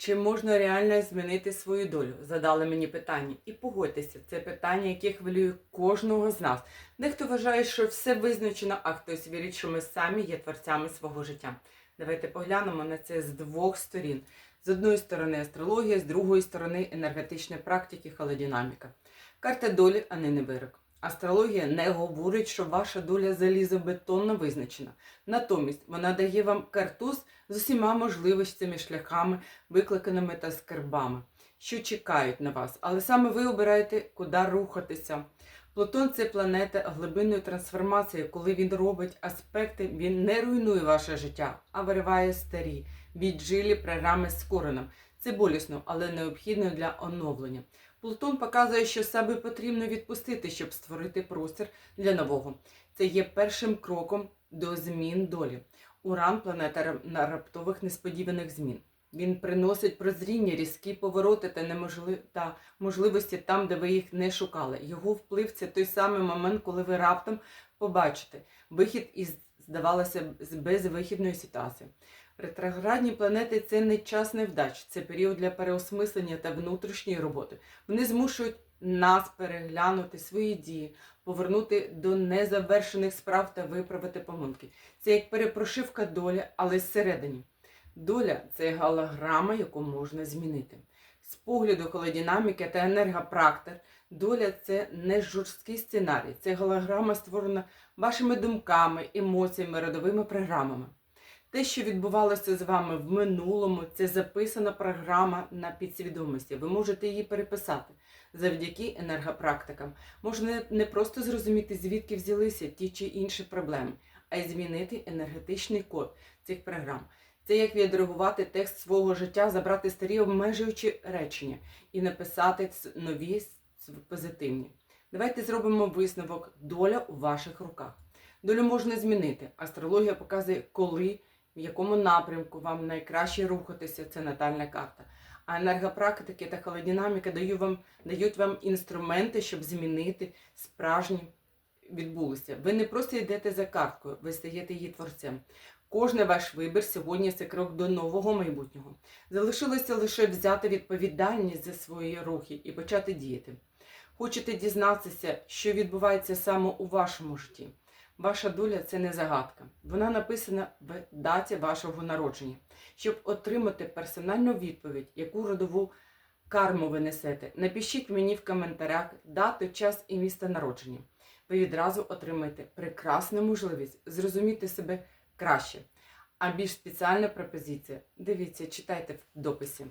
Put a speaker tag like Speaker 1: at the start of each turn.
Speaker 1: Чи можна реально змінити свою долю? Задали мені питання. І погодьтеся, це питання, яке хвилює кожного з нас. Дехто вважає, що все визначено, а хтось вірить, що ми самі є творцями свого життя. Давайте поглянемо на це з двох сторін: з одної сторони астрологія, з другої сторони енергетичні практики, холодинаміка. Карта долі, а не не вирок. Астрологія не говорить, що ваша доля залізобетонно визначена. Натомість вона дає вам картуз з усіма можливостями, шляхами, викликаними та скарбами, що чекають на вас. Але саме ви обираєте, куди рухатися. Плутон це планета глибинної трансформації. Коли він робить аспекти, він не руйнує ваше життя, а вириває старі, віджилі програми з коренем. Це болісно, але необхідно для оновлення. Плутон показує, що себе потрібно відпустити, щоб створити простір для нового. Це є першим кроком до змін долі. Уран планета на раптових несподіваних змін. Він приносить прозріння, різкі повороти та, неможли... та можливості там, де ви їх не шукали. Його вплив це той самий момент, коли ви раптом побачите вихід із, здавалося б, з безвихідної ситуації. Ретроградні планети це не час невдач, це період для переосмислення та внутрішньої роботи. Вони змушують нас переглянути свої дії, повернути до незавершених справ та виправити помилки. Це як перепрошивка долі, але зсередині. Доля це голограма, яку можна змінити. З погляду холодинаміки та енергопрактор, доля це не жорсткий сценарій, це голограма, створена вашими думками, емоціями, родовими програмами. Те, що відбувалося з вами в минулому, це записана програма на підсвідомості. Ви можете її переписати завдяки енергопрактикам. Можна не просто зрозуміти, звідки взялися ті чи інші проблеми, а й змінити енергетичний код цих програм. Це як відреагувати текст свого життя, забрати старі обмежуючі речення і написати нові позитивні. Давайте зробимо висновок доля у ваших руках. Долю можна змінити. Астрологія показує, коли, в якому напрямку вам найкраще рухатися. Це натальна карта. А енергопрактики та холодинаміка дають вам, дають вам інструменти, щоб змінити справжні відбулося. Ви не просто йдете за карткою, ви стаєте її творцем. Кожний ваш вибір сьогодні це крок до нового майбутнього. Залишилося лише взяти відповідальність за свої рухи і почати діяти. Хочете дізнатися, що відбувається саме у вашому житті? Ваша доля це не загадка. Вона написана в даті вашого народження. Щоб отримати персональну відповідь, яку родову карму ви несете, напишіть мені в коментарях дату, час і місце народження. Ви відразу отримаєте прекрасну можливість зрозуміти себе краще. А більш спеціальна пропозиція. Дивіться, читайте в дописі.